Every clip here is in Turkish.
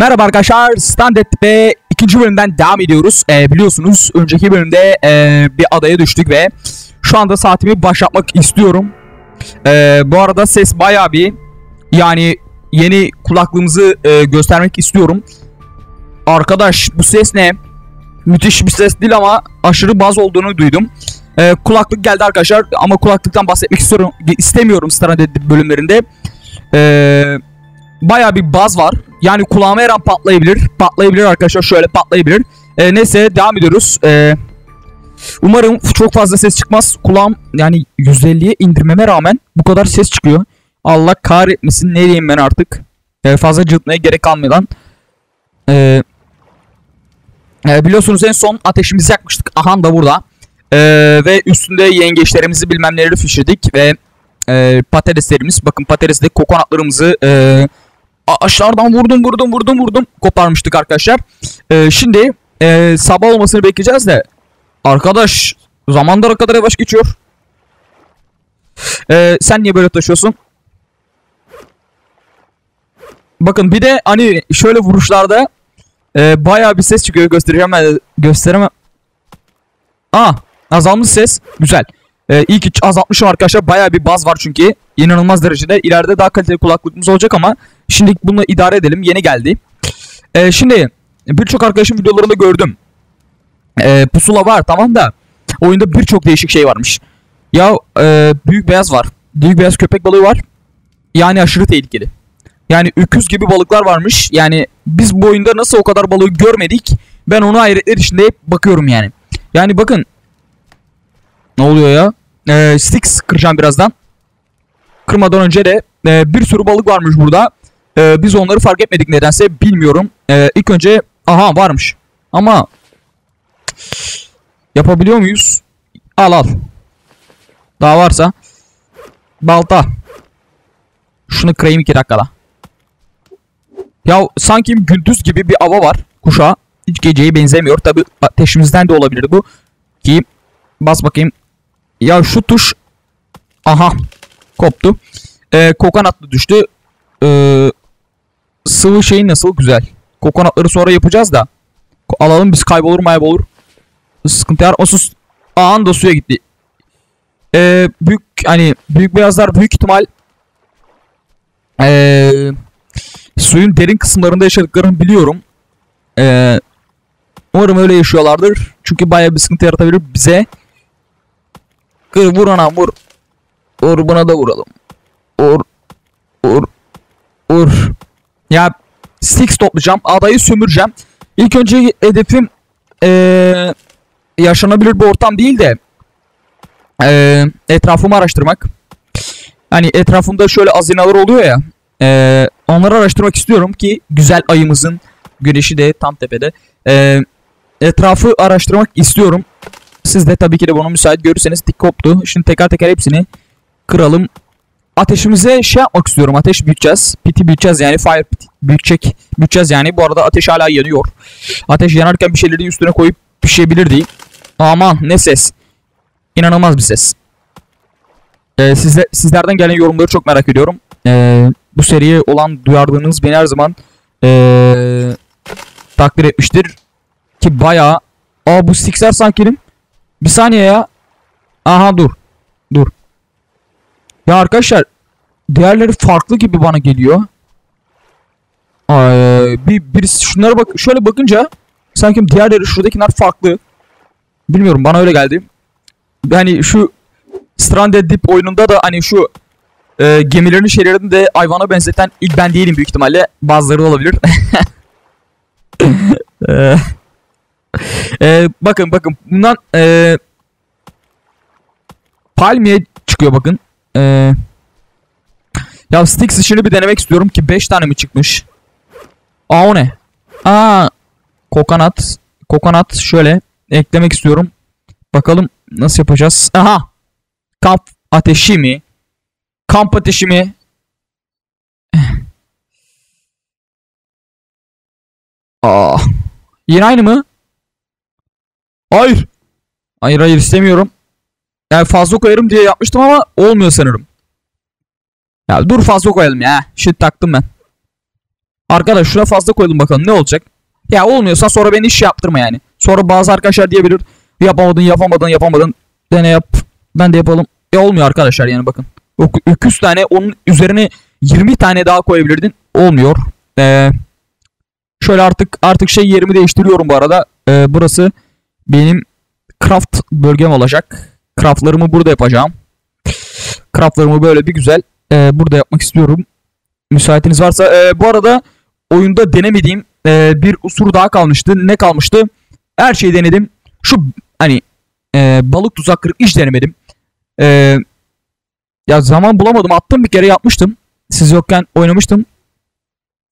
Merhaba arkadaşlar, Standard ve ikinci bölümden devam ediyoruz. Ee, biliyorsunuz önceki bölümde e, bir adaya düştük ve şu anda saatimi başlatmak istiyorum. Ee, bu arada ses bayağı bir yani yeni kulaklığımızı e, göstermek istiyorum. Arkadaş bu ses ne? Müthiş bir ses değil ama aşırı baz olduğunu duydum. Ee, kulaklık geldi arkadaşlar ama kulaklıktan bahsetmek istiyorum istemiyorum Standard bölümlerinde. Eee baya bir baz var. Yani kulağıma her an patlayabilir. Patlayabilir arkadaşlar şöyle patlayabilir. Ee, neyse devam ediyoruz. Ee, umarım çok fazla ses çıkmaz. Kulağım yani 150'ye indirmeme rağmen bu kadar ses çıkıyor. Allah kahretmesin ne diyeyim ben artık. Ee, fazla cıltmaya gerek kalmadan. Ee, e, biliyorsunuz en son ateşimizi yakmıştık. Ahan da burada. Ee, ve üstünde yengeçlerimizi bilmem neleri pişirdik ve e, patateslerimiz bakın patatesde kokonatlarımızı e, aşağıdan vurdum vurdum vurdum vurdum koparmıştık arkadaşlar. E, şimdi e, sabah olmasını bekleyeceğiz de arkadaş zamanlara kadar yavaş geçiyor. E, sen niye böyle taşıyorsun? Bakın bir de hani şöyle vuruşlarda e, bayağı bir ses çıkıyor göstereceğim ben de- gösteremem. Aa azalmış ses güzel. Ee, iyi ki azaltmışım arkadaşlar. Bayağı bir baz var çünkü. İnanılmaz derecede. İleride daha kaliteli kulaklıkımız olacak ama şimdilik bunu idare edelim. Yeni geldi. Ee, şimdi birçok arkadaşım videolarında gördüm. Ee, pusula var tamam da oyunda birçok değişik şey varmış. Ya e, büyük beyaz var. Büyük beyaz köpek balığı var. Yani aşırı tehlikeli. Yani öküz gibi balıklar varmış. Yani biz bu oyunda nasıl o kadar balığı görmedik? Ben onu hayretler içinde hep bakıyorum yani. Yani bakın ne oluyor ya? Ee, sticks kıracağım birazdan. Kırmadan önce de e, bir sürü balık varmış burada. Ee, biz onları fark etmedik nedense bilmiyorum. Ee, ilk önce aha varmış. Ama yapabiliyor muyuz? Al al. Daha varsa. Balta. Şunu kırayım iki dakikada. Ya sanki gündüz gibi bir ava var kuşa. Hiç geceye benzemiyor. Tabi ateşimizden de olabilir bu. Ki bas bakayım. Ya şu tuş aha koptu. Ee, kokonatlı düştü. Ee, sıvı şeyi nasıl güzel. Kokonatları sonra yapacağız da. Alalım biz kaybolur maybolur. Sıkıntı yaratmasın. Aha da suya gitti. Ee, büyük hani büyük beyazlar büyük ihtimal ee, suyun derin kısımlarında yaşadıklarını biliyorum. Ee, umarım öyle yaşıyorlardır. Çünkü bayağı bir sıkıntı yaratabilir bize. Kır vur anam vur. Vur buna da vuralım. Vur. Vur. Vur. Ya sticks toplayacağım. Adayı sömüreceğim. İlk önce hedefim eee, yaşanabilir bir ortam değil de eee, etrafımı araştırmak. Hani etrafımda şöyle azinalar oluyor ya. eee, onları araştırmak istiyorum ki güzel ayımızın güneşi de tam tepede. Eee, etrafı araştırmak istiyorum. Siz de tabii ki de bunu müsait görürseniz dik koptu. Şimdi teker teker hepsini kıralım. Ateşimize şey yapmak istiyorum. Ateş büyüteceğiz. Piti büyüteceğiz yani. Fire pit büyütecek. Büyüteceğiz yani. Bu arada ateş hala yanıyor. Ateş yanarken bir şeyleri üstüne koyup pişebilirdi. Aman ne ses. İnanılmaz bir ses. Ee, sizle, sizlerden gelen yorumları çok merak ediyorum. Ee, bu seriye olan duyardığınız beni her zaman ee, takdir etmiştir. Ki bayağı Aa bu Sixer sankinim. Bir saniye ya. Aha dur. Dur. Ya arkadaşlar diğerleri farklı gibi bana geliyor. Ay, bir birisi şunlara bak şöyle bakınca sanki diğerleri şuradakiler farklı. Bilmiyorum bana öyle geldi. Yani şu Stranded Deep oyununda da hani şu e, gemilerin şeylerini de hayvana benzeten ilk ben değilim büyük ihtimalle. Bazıları da olabilir. Ee, bakın bakın bundan ee, palmiye çıkıyor bakın. Ee, ya Styx işini bir denemek istiyorum ki 5 tane mi çıkmış? Aa o ne? Aa kokonat. Kokonat şöyle eklemek istiyorum. Bakalım nasıl yapacağız? Aha. Kamp ateşi mi? Kamp ateşi mi? Aa. Yine aynı mı? Hayır. Hayır hayır istemiyorum. Yani fazla koyarım diye yapmıştım ama olmuyor sanırım. Ya dur fazla koyalım ya. Shit taktım ben. Arkadaş şuna fazla koyalım bakalım ne olacak. Ya olmuyorsa sonra beni iş yaptırma yani. Sonra bazı arkadaşlar diyebilir. Yapamadın yapamadın yapamadın. Dene yap. Ben de yapalım. Ya olmuyor arkadaşlar yani bakın. O 200 tane onun üzerine 20 tane daha koyabilirdin. Olmuyor. Ee, şöyle artık artık şey yerimi değiştiriyorum bu arada. Ee, burası benim craft bölgem olacak. Craftlarımı burada yapacağım. Craftlarımı böyle bir güzel e, burada yapmak istiyorum. Müsaitiniz varsa. E, bu arada oyunda denemediğim e, bir unsur daha kalmıştı. Ne kalmıştı? Her şeyi denedim. Şu hani e, balık tuzakları hiç denemedim. E, ya zaman bulamadım. Attım bir kere yapmıştım. Siz yokken oynamıştım.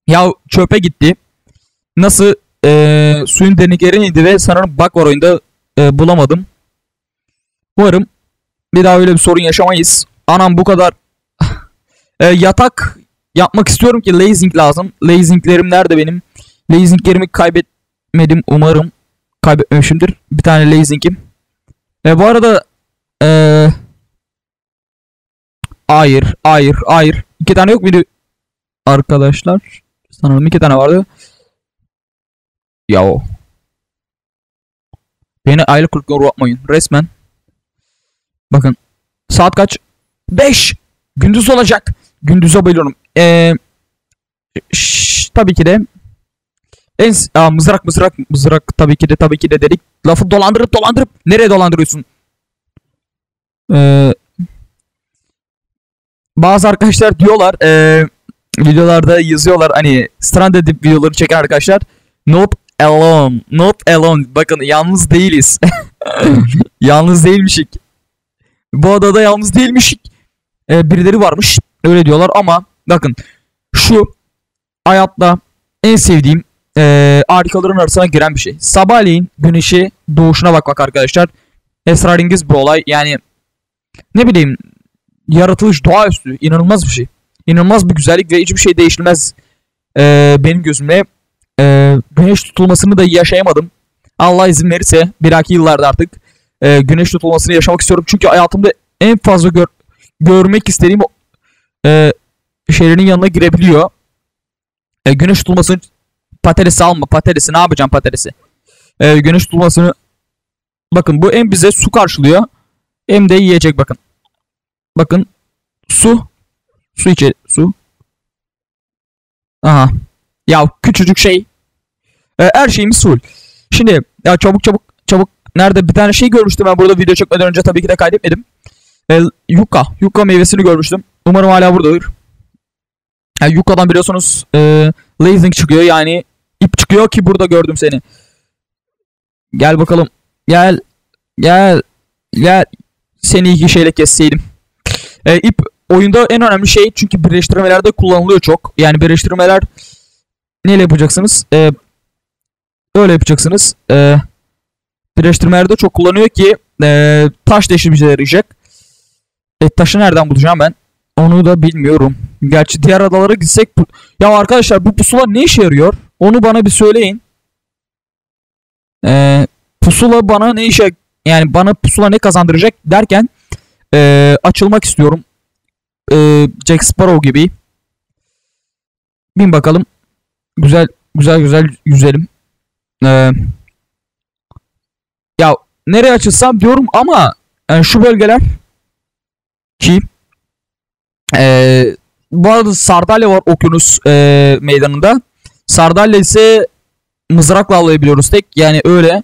Ya çöpe gitti. Nasıl e, suyun derinlikleri indi ve sanırım bak var oyunda e, bulamadım. Umarım bir daha öyle bir sorun yaşamayız. Anam bu kadar e, yatak yapmak istiyorum ki lazing lazım. Lazinglerim nerede benim? Lazinglerimi kaybetmedim umarım. Kaybetmemişimdir. Bir tane lazingim. E, bu arada e, hayır, hayır, hayır. İki tane yok muydu? Arkadaşlar. Sanırım iki tane vardı. Ya o. Beni aile kulüplerine uğratmayın. Resmen. Bakın. Saat kaç? 5. Gündüz olacak. Gündüze bayılıyorum. Ee, şş, tabii ki de en aa, mızrak mızrak mızrak tabii ki de tabii ki de dedik. Lafı dolandırıp dolandırıp nereye dolandırıyorsun? Ee, bazı arkadaşlar diyorlar ee, videolarda yazıyorlar hani Stranded videoları çeken arkadaşlar not alone not alone bakın yalnız değiliz yalnız değilmişik bu adada yalnız değilmişik ee, birileri varmış öyle diyorlar ama bakın şu hayatta en sevdiğim e, harikaların arasına giren bir şey. Sabahleyin güneşi doğuşuna bakmak arkadaşlar. Esrarengiz bir olay. Yani ne bileyim yaratılış doğaüstü inanılmaz bir şey. İnanılmaz bir güzellik ve hiçbir şey değişilmez e, benim gözümle. E, güneş tutulmasını da yaşayamadım. Allah izin verirse bir dahaki yıllarda artık e, güneş tutulmasını yaşamak istiyorum. Çünkü hayatımda en fazla gör, görmek istediğim e, şeylerin yanına girebiliyor. E, güneş tutulmasını patatesi alma patatesi ne yapacağım patatesi. E, güneş tutulmasını bakın bu hem bize su karşılıyor hem de yiyecek bakın. Bakın su su içeri su. Aha. Ya küçücük şey. E, her şeyimiz full. Şimdi ya çabuk çabuk nerede bir tane şey görmüştüm ben burada video çekmeden önce tabii ki de kaydetmedim. E, yuka. Yuka meyvesini görmüştüm. Umarım hala buradadır. Yani Yuka'dan biliyorsunuz e, Lazing çıkıyor yani ip çıkıyor ki burada gördüm seni. Gel bakalım. Gel. Gel. Gel. Seni iki şeyle kesseydim. E, ip oyunda en önemli şey çünkü birleştirmelerde kullanılıyor çok. Yani birleştirmeler neyle yapacaksınız? E, öyle yapacaksınız. E, birleştirmelerde çok kullanıyor ki e, taş deşirmeciler yarayacak. E, taşı nereden bulacağım ben? Onu da bilmiyorum. Gerçi diğer adalara gitsek... Ya arkadaşlar bu pusula ne işe yarıyor? Onu bana bir söyleyin. Ee, pusula bana ne işe... Yani bana pusula ne kazandıracak derken... Ee, açılmak istiyorum. Ee, Jack Sparrow gibi. Bin bakalım. Güzel güzel güzel yüzelim. Ee, ya nereye açılsam diyorum ama yani şu bölgeler ki ee, bu arada Sardalya var okyanus e, meydanında. Sardalya ise mızrakla avlayabiliyoruz tek. Yani öyle.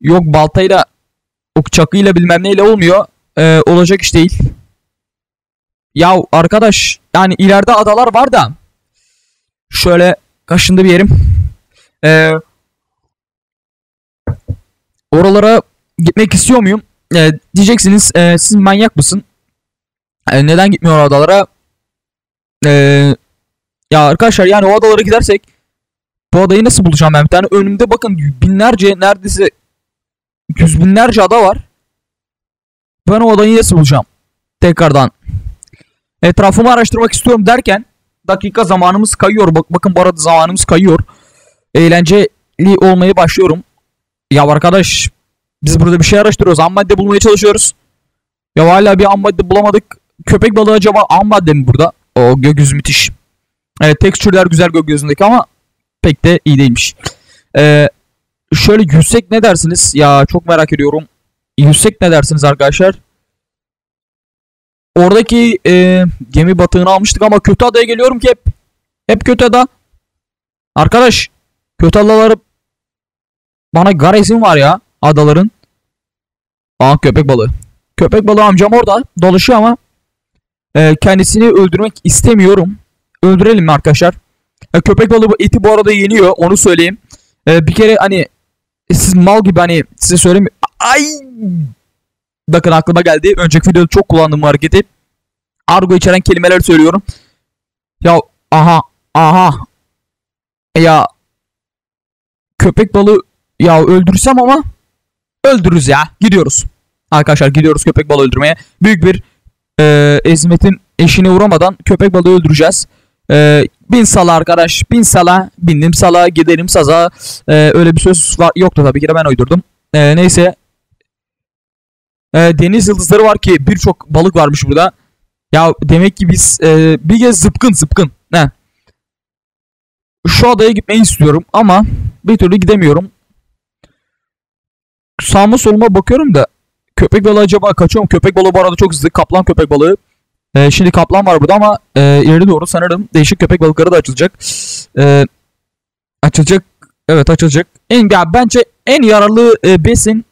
Yok baltayla ok çakıyla bilmem neyle olmuyor. Ee, olacak iş değil. Ya arkadaş yani ileride adalar var da şöyle kaşında bir yerim. Ee, oralara gitmek istiyor muyum? Ee, diyeceksiniz e, siz manyak mısın? E, neden gitmiyor adalara? Ee, ya arkadaşlar yani o adalara gidersek bu adayı nasıl bulacağım ben bir tane? Önümde bakın binlerce neredeyse yüz binlerce ada var. Ben o adayı nasıl bulacağım? Tekrardan. Etrafımı araştırmak istiyorum derken dakika zamanımız kayıyor. Bak bakın bu arada zamanımız kayıyor. Eğlenceli olmaya başlıyorum. Ya arkadaş biz burada bir şey araştırıyoruz. Ham madde bulmaya çalışıyoruz. Ya hala bir ham madde bulamadık. Köpek balığı acaba ham madde mi burada? O gökyüzü müthiş. Evet tekstürler güzel gökyüzündeki ama pek de iyi değilmiş. Ee, şöyle yüksek ne dersiniz? Ya çok merak ediyorum. Yüksek ne dersiniz arkadaşlar? Oradaki e, gemi batığını almıştık ama kötü adaya geliyorum ki hep. Hep kötü ada. Arkadaş kötü adaları bana garesim var ya adaların. Aa köpek balığı. Köpek balığı amcam orada dolaşıyor ama e, kendisini öldürmek istemiyorum. Öldürelim mi arkadaşlar? E, köpek balığı eti bu arada yeniyor onu söyleyeyim. E, bir kere hani siz mal gibi hani size söyleyeyim. Ay Bakın aklıma geldi. Önceki videoda çok kullandığım hareketi. Argo içeren kelimeler söylüyorum. Ya aha aha. Ya köpek balığı ya öldürsem ama öldürürüz ya. Gidiyoruz. Arkadaşlar gidiyoruz köpek balığı öldürmeye. Büyük bir e, ezmetin eşine uğramadan köpek balığı öldüreceğiz. E, bin sala arkadaş. Bin sala. Bindim sala. Giderim saza. E, öyle bir söz var, yoktu tabii ki de ben uydurdum. E, neyse. E, deniz yıldızları var ki birçok balık varmış burada. Ya demek ki biz e, bir kez zıpkın zıpkın. Ne? Şu adaya gitmeyi istiyorum ama bir türlü gidemiyorum. Sağıma soluma bakıyorum da köpek balığı acaba kaçıyor mu? Köpek balığı bu arada çok hızlı. Kaplan köpek balığı. Ee, şimdi kaplan var burada ama e, ileri doğru sanırım değişik köpek balıkları da açılacak. Ee, açılacak. Evet açılacak. En ya bence en yararlı e, besin.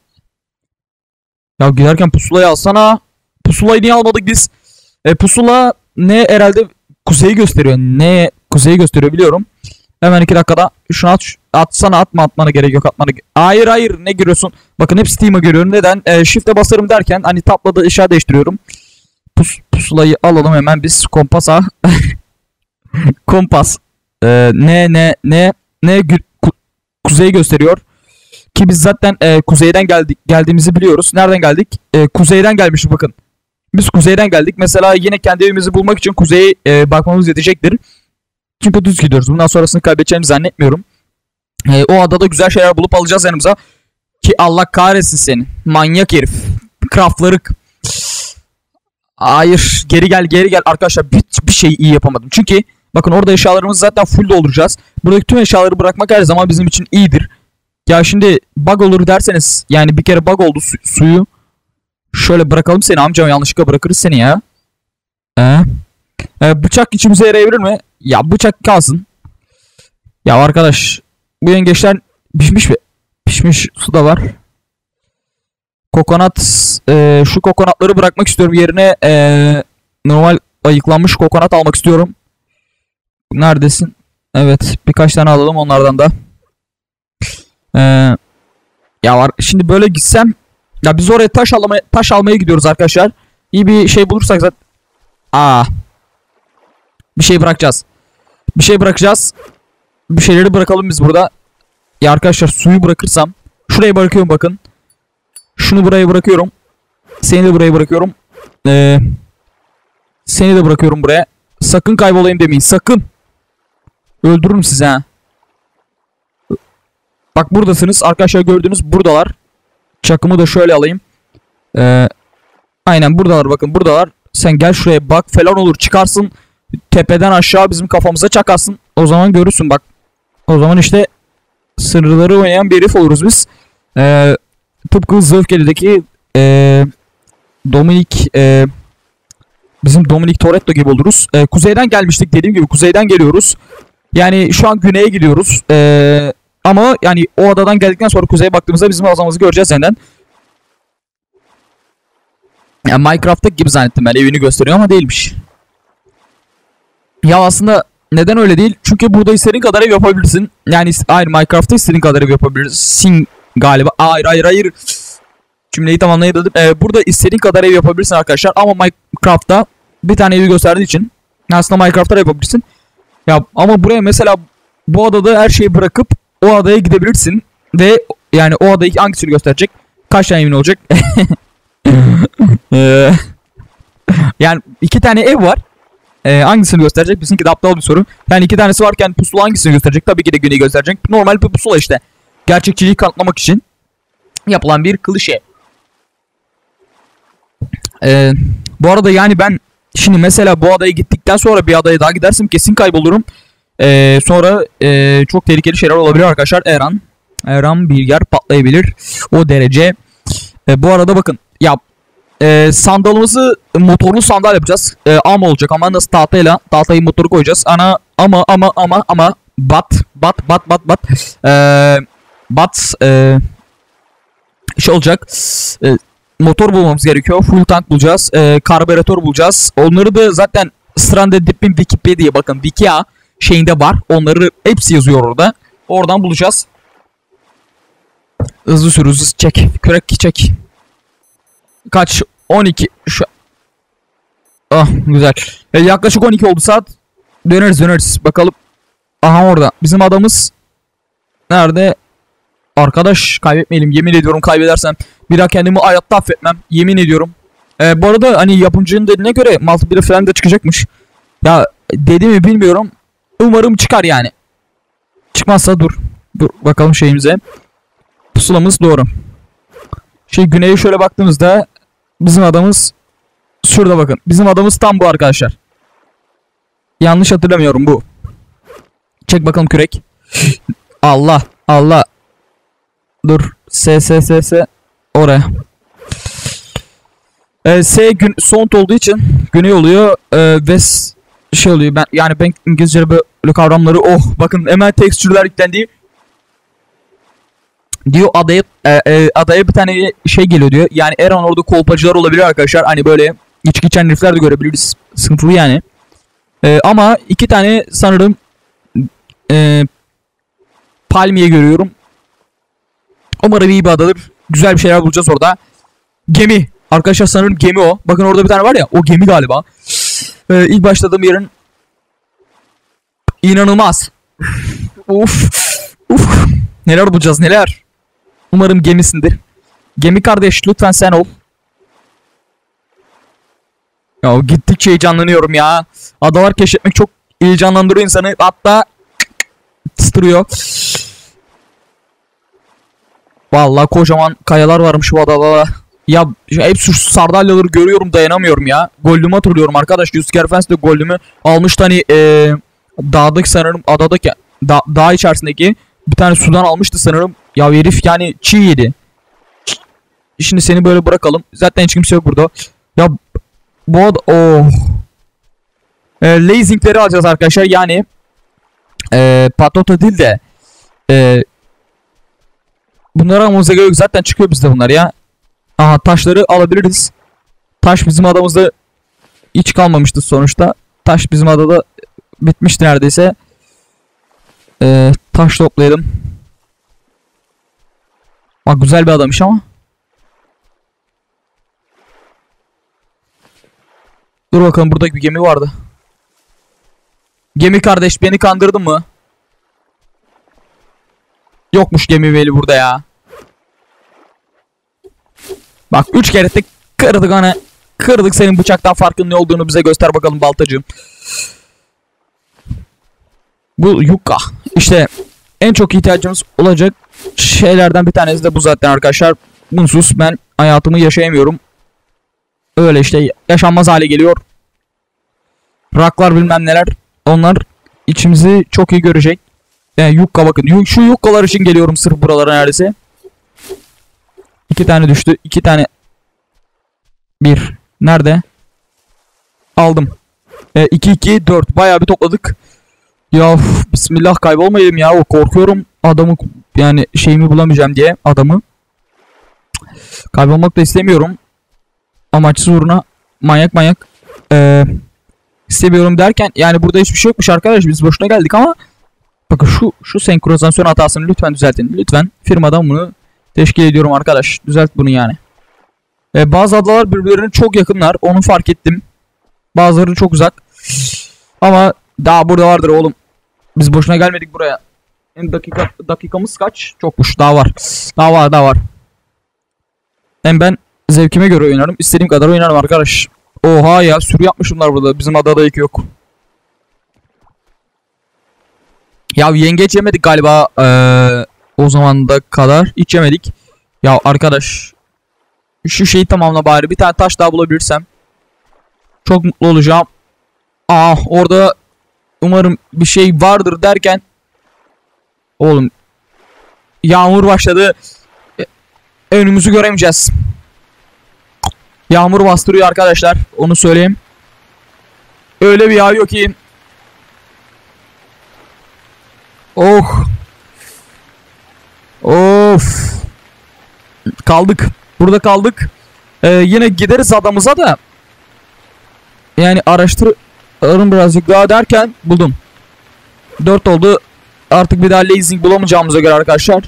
Ya giderken pusulayı alsana. Pusulayı niye almadık biz? E, pusula ne herhalde kuzeyi gösteriyor. Ne kuzeyi gösteriyor biliyorum. Hemen iki dakikada şunu at, atsana atma atmana gerek yok atmana Hayır hayır ne görüyorsun? Bakın hep Steam'ı görüyorum. Neden? E, shift'e basarım derken hani tabla da ışığa değiştiriyorum. Pus, pusulayı alalım hemen biz kompasa. Kompas. E, ne ne ne ne ku- kuzeyi gösteriyor. Ki biz zaten e, kuzeyden geldik geldiğimizi biliyoruz. Nereden geldik? E, kuzeyden gelmişiz bakın. Biz kuzeyden geldik. Mesela yine kendi evimizi bulmak için kuzeye e, bakmamız yetecektir. Çünkü düz gidiyoruz. Bundan sonrasını kaybedeceğimizi zannetmiyorum. E, o adada güzel şeyler bulup alacağız yanımıza. Ki Allah kahretsin seni. Manyak herif. Craftlarık. Hayır. Geri gel geri gel. Arkadaşlar hiçbir şey iyi yapamadım. Çünkü bakın orada eşyalarımızı zaten full dolduracağız. Buradaki tüm eşyaları bırakmak her zaman bizim için iyidir. Ya şimdi bug olur derseniz yani bir kere bug oldu su- suyu. Şöyle bırakalım seni amcam yanlışlıkla bırakırız seni ya. Ee? Ee, bıçak içimize yarayabilir mi? Ya bıçak kalsın. Ya arkadaş bu yengeçler pişmiş mi? Pişmiş su da var. Kokonat e, şu kokonatları bırakmak istiyorum yerine e, normal ayıklanmış kokonat almak istiyorum. Neredesin? Evet birkaç tane alalım onlardan da. Ee, ya var şimdi böyle gitsem ya biz oraya taş almaya taş almaya gidiyoruz arkadaşlar. İyi bir şey bulursak zaten Aa. Bir şey bırakacağız. Bir şey bırakacağız. Bir şeyleri bırakalım biz burada. Ya arkadaşlar suyu bırakırsam şuraya bırakıyorum bakın. Şunu buraya bırakıyorum. Seni de buraya bırakıyorum. Ee, seni de bırakıyorum buraya. Sakın kaybolayım demeyin. Sakın. Öldürürüm sizi ha. Bak buradasınız. Arkadaşlar gördüğünüz buradalar. Çakımı da şöyle alayım. Ee, aynen buradalar bakın buradalar. Sen gel şuraya bak falan olur çıkarsın. Tepeden aşağı bizim kafamıza çakarsın. O zaman görürsün bak. O zaman işte sınırları oynayan bir herif oluruz biz. Ee, tıpkı Zöfkeli'deki ee, Dominik ee, bizim Dominik Toretto gibi oluruz. Ee, kuzeyden gelmiştik dediğim gibi kuzeyden geliyoruz. Yani şu an güneye gidiyoruz. Ee, ama yani o adadan geldikten sonra kuzeye baktığımızda bizim azamızı göreceğiz senden. Ya Minecraft'taki gibi zannettim ben evini gösteriyor ama değilmiş. Ya aslında neden öyle değil? Çünkü burada istediğin kadar ev yapabilirsin. Yani hayır Minecraft'ta istediğin kadar ev yapabilirsin galiba. Hayır hayır hayır. Cümleyi tamamlayamadım. Ee, burada istediğin kadar ev yapabilirsin arkadaşlar. Ama Minecraft'ta bir tane evi gösterdiği için aslında Minecraft'ta yapabilirsin. Ya ama buraya mesela bu adada her şeyi bırakıp o adaya gidebilirsin ve yani o adayı hangisini gösterecek? Kaç tane evin olacak? Ee, yani iki tane ev var. Ee, hangisini gösterecek? Bizimki de aptal bir soru. Yani iki tanesi varken pusula hangisini gösterecek? Tabii ki de güneyi gösterecek. Normal bir pusula işte. Gerçekçiliği kanıtlamak için yapılan bir klişe. Ee, bu arada yani ben Şimdi mesela bu adaya gittikten sonra bir adaya daha gidersem kesin kaybolurum. Ee, sonra e, çok tehlikeli şeyler olabilir arkadaşlar. Eran bir yer patlayabilir. O derece. E, bu arada bakın. Ya e, sandalımızı motorlu sandal yapacağız. E, ama olacak ama nasıl tahtayla tahtayı motoru koyacağız. Ana ama ama ama ama bat bat bat bat bat e, bat e, şey olacak. E, motor bulmamız gerekiyor. Full tank bulacağız. E, karbüratör bulacağız. Onları da zaten Stranded Deep'in Wikipedia bakın Wikia şeyinde var. Onları hepsi yazıyor orada. Oradan bulacağız. Hızlı sür hızlı çek. Kürek çek. Kaç? 12. Şu... Ah güzel. E, yaklaşık 12 oldu saat. Döneriz döneriz. Bakalım. Aha orada. Bizim adamız nerede? Arkadaş kaybetmeyelim. Yemin ediyorum kaybedersem bir daha kendimi hayatta affetmem. Yemin ediyorum. Ee, bu arada hani yapımcının dediğine göre multiplayer falan da çıkacakmış. Ya dedi mi bilmiyorum. Umarım çıkar yani. Çıkmazsa dur. Dur bakalım şeyimize. Pusulamız doğru. Şey güneye şöyle baktığımızda bizim adamız şurada bakın. Bizim adamız tam bu arkadaşlar. Yanlış hatırlamıyorum bu. Çek bakalım kürek. Allah Allah. Dur. S S S S oraya. Ee, S gün sound olduğu için güney oluyor ee, ve şey oluyor. Ben yani ben İngilizce böyle kavramları oh bakın hemen tekstürler yüklendi. Diyor adaya e, e, adaya bir tane şey geliyor diyor. Yani Eran orada kolpacılar olabilir arkadaşlar. Hani böyle içki içen herifler de görebiliriz. Sıkıntılı yani. Ee, ama iki tane sanırım e, palmiye görüyorum. Umarım iyi bir adadır. Güzel bir şeyler bulacağız orada. Gemi. Arkadaşlar sanırım gemi o. Bakın orada bir tane var ya. O gemi galiba. Ee, ilk başladığım yerin inanılmaz. Uf. Uf. Neler bulacağız neler. Umarım gemisindir. Gemi kardeş lütfen sen ol. Ya gittikçe heyecanlanıyorum ya. Adalar keşfetmek çok heyecanlandırıyor insanı. Hatta tıstırıyor. Vallahi kocaman kayalar varmış bu adada. Ya hep şu sardalyaları görüyorum dayanamıyorum ya. Gollüm'ü hatırlıyorum arkadaş. Yusuf Kerfens de Gollüm'ü almıştı hani ee, dağdaki sanırım adadaki da, dağ içerisindeki bir tane sudan almıştı sanırım. Ya herif yani çiğ yedi. Şimdi seni böyle bırakalım. Zaten hiç kimse yok burada. Ya bu ad oh. E, Lazing'leri alacağız arkadaşlar. Yani e, patata değil de e, bunları almamıza gerek yok. Zaten çıkıyor bizde bunlar ya. Aha taşları alabiliriz. Taş bizim adamızda hiç kalmamıştı sonuçta. Taş bizim adada bitmişti neredeyse. Ee, taş toplayalım. Bak güzel bir adammış ama. Dur bakalım burada bir gemi vardı. Gemi kardeş beni kandırdın mı? Yokmuş gemi veli burada ya. Bak 3 kere tek kırdık hani. Kırdık senin bıçaktan farkın ne olduğunu bize göster bakalım baltacığım. Bu yukka. İşte en çok ihtiyacımız olacak şeylerden bir tanesi de bu zaten arkadaşlar. Bunsuz ben hayatımı yaşayamıyorum. Öyle işte yaşanmaz hale geliyor. Raklar bilmem neler. Onlar içimizi çok iyi görecek. Yani yukka bakın. Şu yukkalar için geliyorum sırf buralara neredeyse. İki tane düştü. iki tane. Bir. Nerede? Aldım. 2 2 4 bayağı bir topladık. Ya bismillah kaybolmayayım ya. Korkuyorum adamı yani şeyimi bulamayacağım diye adamı. Kaybolmak da istemiyorum. Amaçsız uğruna manyak manyak ee, istemiyorum derken yani burada hiçbir şey yokmuş arkadaş biz boşuna geldik ama bakın şu şu senkronizasyon hatasını lütfen düzeltin. Lütfen firmadan bunu teşkil ediyorum arkadaş. Düzelt bunu yani. Ee, bazı adalar birbirlerine çok yakınlar. Onu fark ettim. Bazıları çok uzak. Ama daha burada vardır oğlum. Biz boşuna gelmedik buraya. Hem dakika dakikamız kaç? Çokmuş. Daha var. Daha var, daha var. Hem ben zevkime göre oynarım. İstediğim kadar oynarım arkadaş. Oha ya sürü yapmışımlar burada. Bizim adada ilk yok. Ya yengeç yemedik galiba eee, o zaman da kadar. Hiç yemedik. Ya arkadaş şu şeyi tamamla bari. Bir tane taş daha bulabilirsem. Çok mutlu olacağım. Ah orada umarım bir şey vardır derken oğlum yağmur başladı. E, Önümüzü göremeyeceğiz. Yağmur bastırıyor arkadaşlar. Onu söyleyeyim. Öyle bir yağıyor ki. Oh. Of. Kaldık. Burada kaldık. Ee, yine gideriz adamıza da. Yani araştırırım birazcık daha derken buldum. 4 oldu. Artık bir daha leasing bulamayacağımıza göre arkadaşlar.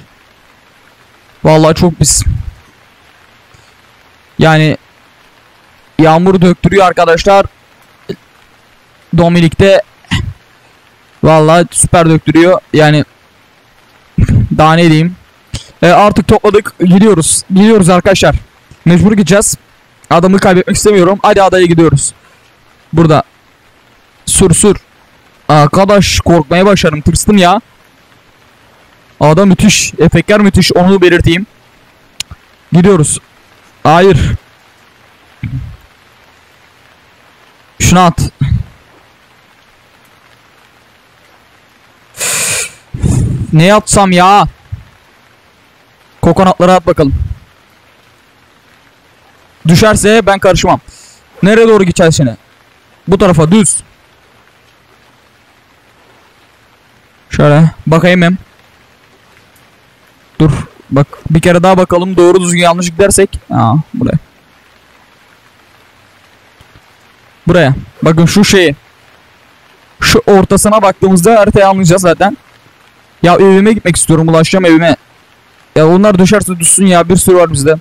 Vallahi çok pis. Yani yağmur döktürüyor arkadaşlar. Dominik'te vallahi süper döktürüyor. Yani daha ne diyeyim. E, artık topladık. Gidiyoruz. Gidiyoruz arkadaşlar. Mecbur gideceğiz. Adamı kaybetmek istemiyorum. Hadi adaya gidiyoruz. Burada. Sür sür. Arkadaş korkmaya başladım. Tırstım ya. Ada müthiş. Efektler müthiş. Onu belirteyim. Gidiyoruz. Hayır. Şunu at. Ne yapsam ya? Kokonatları at bakalım. Düşerse ben karışmam. Nereye doğru gideceğiz şimdi? Bu tarafa düz. Şöyle bakayım hem. Dur. Bak bir kere daha bakalım doğru düzgün yanlış gidersek. Aa buraya. Buraya. Bakın şu şeyi. Şu ortasına baktığımızda haritayı anlayacağız zaten. Ya evime gitmek istiyorum. Ulaşacağım evime. Ya onlar düşerse düşsün ya. Bir sürü var bizde.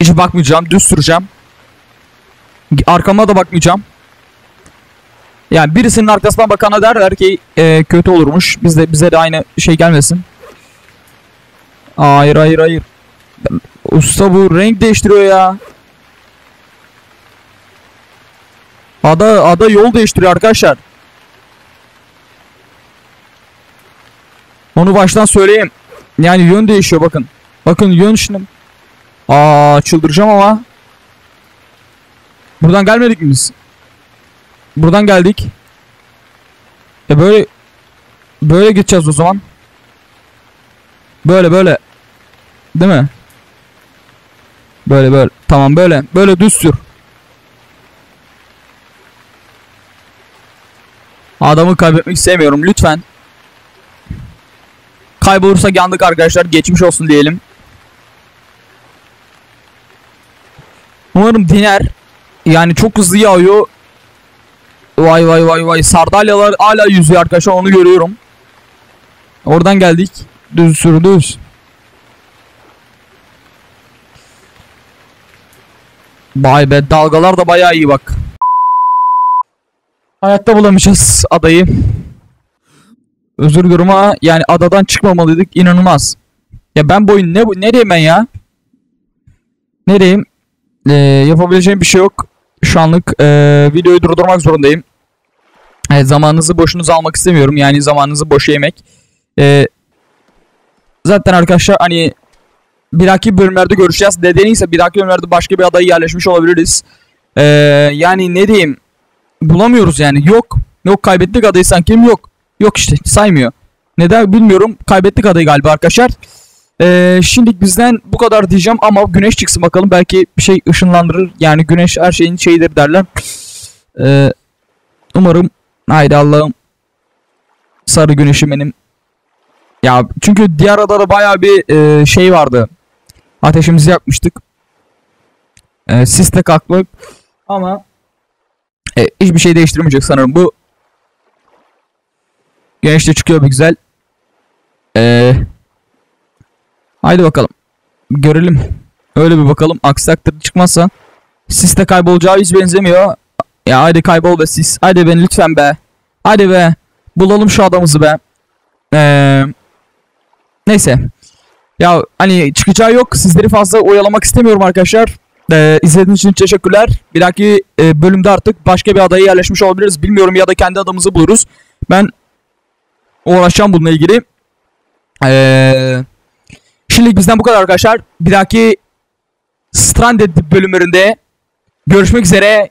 Hiç bakmayacağım. Düz süreceğim. Arkama da bakmayacağım. Yani birisinin arkasından bakana derler ki e, kötü olurmuş. Bizde bize de aynı şey gelmesin. Hayır hayır hayır. Usta bu renk değiştiriyor ya. Ada ada yol değiştiriyor arkadaşlar. Onu baştan söyleyeyim. Yani yön değişiyor bakın. Bakın yön şimdi. Aa çıldıracağım ama. Buradan gelmedik mi biz? Buradan geldik. E böyle böyle gideceğiz o zaman. Böyle böyle. Değil mi? Böyle böyle. Tamam böyle. Böyle düz sür. Adamı kaybetmek istemiyorum lütfen. Kaybolursa yandık arkadaşlar. Geçmiş olsun diyelim. Umarım diner. Yani çok hızlı yağıyor. Vay vay vay vay. Sardalyalar hala yüzüyor arkadaşlar onu görüyorum. Oradan geldik. Düz sür düz. Vay be dalgalar da bayağı iyi bak. Hayatta bulamayacağız adayı. Özür dilerim ama yani adadan çıkmamalıydık inanılmaz. Ya ben boyun ne nereye ben ya? Nereyim? Ee, yapabileceğim bir şey yok. Şu anlık ee, videoyu durdurmak zorundayım. Evet, zamanınızı boşunuza almak istemiyorum. Yani zamanınızı boşa yemek. Ee, zaten arkadaşlar hani bir dahaki bölümlerde görüşeceğiz. Nedeniyse bir dahaki bölümlerde başka bir adaya yerleşmiş olabiliriz. Ee, yani ne diyeyim? Bulamıyoruz yani. Yok. Yok kaybettik adayı sanki yok. Yok işte saymıyor. Neden bilmiyorum. Kaybettik adayı galiba arkadaşlar. Ee, şimdi bizden bu kadar diyeceğim ama güneş çıksın bakalım. Belki bir şey ışınlandırır. Yani güneş her şeyin şeyidir derler. Ee, umarım. Haydi Allah'ım. Sarı güneşim benim. Ya çünkü diğer adada baya bir e, şey vardı. Ateşimizi yakmıştık. E, siste kalkmak. Ama e, hiçbir şey değiştirmeyecek sanırım. Bu Güneş de çıkıyor bir güzel. Ee, haydi bakalım. Görelim. Öyle bir bakalım. Aksi takdirde çıkmazsa siste kaybolacağı hiç benzemiyor. Ya hadi kaybol be sis. Hadi ben lütfen be. Hadi be. Bulalım şu adamımızı be. Ee, neyse. Ya hani çıkacağı yok. Sizleri fazla oyalamak istemiyorum arkadaşlar. Ee, izlediğiniz için teşekkürler. Bir dahaki e, bölümde artık başka bir adaya yerleşmiş olabiliriz. Bilmiyorum ya da kendi adamımızı buluruz. Ben uğraşacağım bununla ilgili. Ee, şimdilik bizden bu kadar arkadaşlar. Bir dahaki Stranded bölümlerinde Görüşmek üzere.